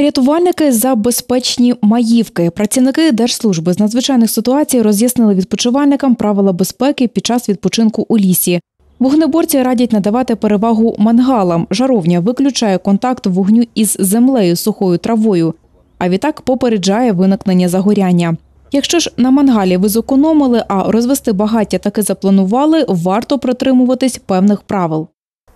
Рятувальники за безпечні маївки. Працівники Держслужби з надзвичайних ситуацій роз'яснили відпочивальникам правила безпеки під час відпочинку у лісі. Вогнеборці радять надавати перевагу мангалам. Жаровня виключає контакт вогню із землею, сухою травою, а відтак попереджає виникнення загоряння. Якщо ж на мангалі ви зекономили, а розвести багаття таки запланували, варто притримуватись певних правил.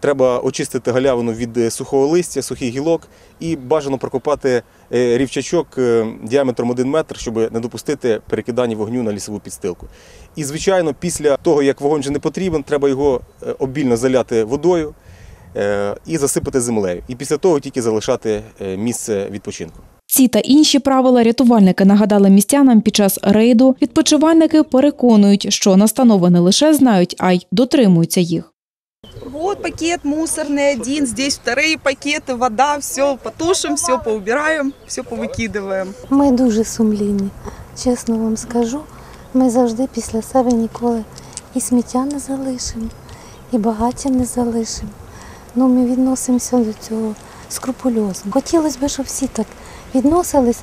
Треба очистити галявину від е, сухого листя, сухих гілок і бажано прокопати е, рівчачок е, діаметром 1 метр, щоб не допустити перекидання вогню на лісову підстилку. І, звичайно, після того, як вогонь вже не потрібен, треба його обільно заляти водою і засипати землею. І після того тільки залишати місце відпочинку. Ці та інші правила рятувальники нагадали містянам під час рейду. Відпочивальники переконують, що настанови не лише знають, а й дотримуються їх Вот пакет мусорный один, здесь вторые пакеты, вода, все потушим, все поубираем, все повыкидываем. Ми дуже сумлінні, чесно вам скажу. Ми завжди після себе ніколи і сміття не залишимо, і багаття не залишимо. Ну, ми відносимося до цього скрупульозно. Хотілося б, щоб всі так відносились.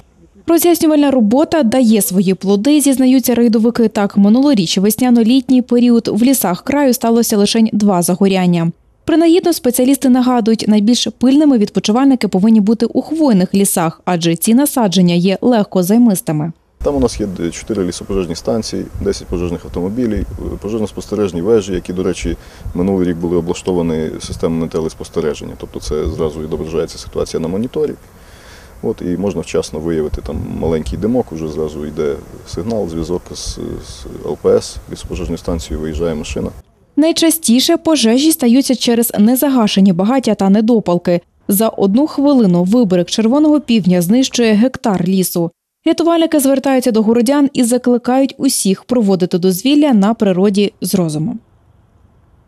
Роз'яснювальна робота дає свої плоди, зізнаються рейдовики. Так, минулоріч весняно-літній період в лісах краю сталося лише два загоряння. Принагідно спеціалісти нагадують, найбільш пильними відпочивальники повинні бути у хвойних лісах, адже ці насадження є легко займистими. Там у нас є 4 лісопожежні станції, 10 пожежних автомобілів, пожежно-спостережні вежі, які, до речі, минулий рік були облаштовані системами телеспостереження. Тобто це зразу відображається ситуація на моніторі. От, і можна вчасно виявити там маленький димок, уже зразу йде сигнал, зв'язок з, з ЛПС, лісопожежною станцією виїжджає машина. Найчастіше пожежі стаються через незагашені багаття та недопалки. За одну хвилину виберег червоного півдня знищує гектар лісу. Рятувальники звертаються до городян і закликають усіх проводити дозвілля на природі з розумом.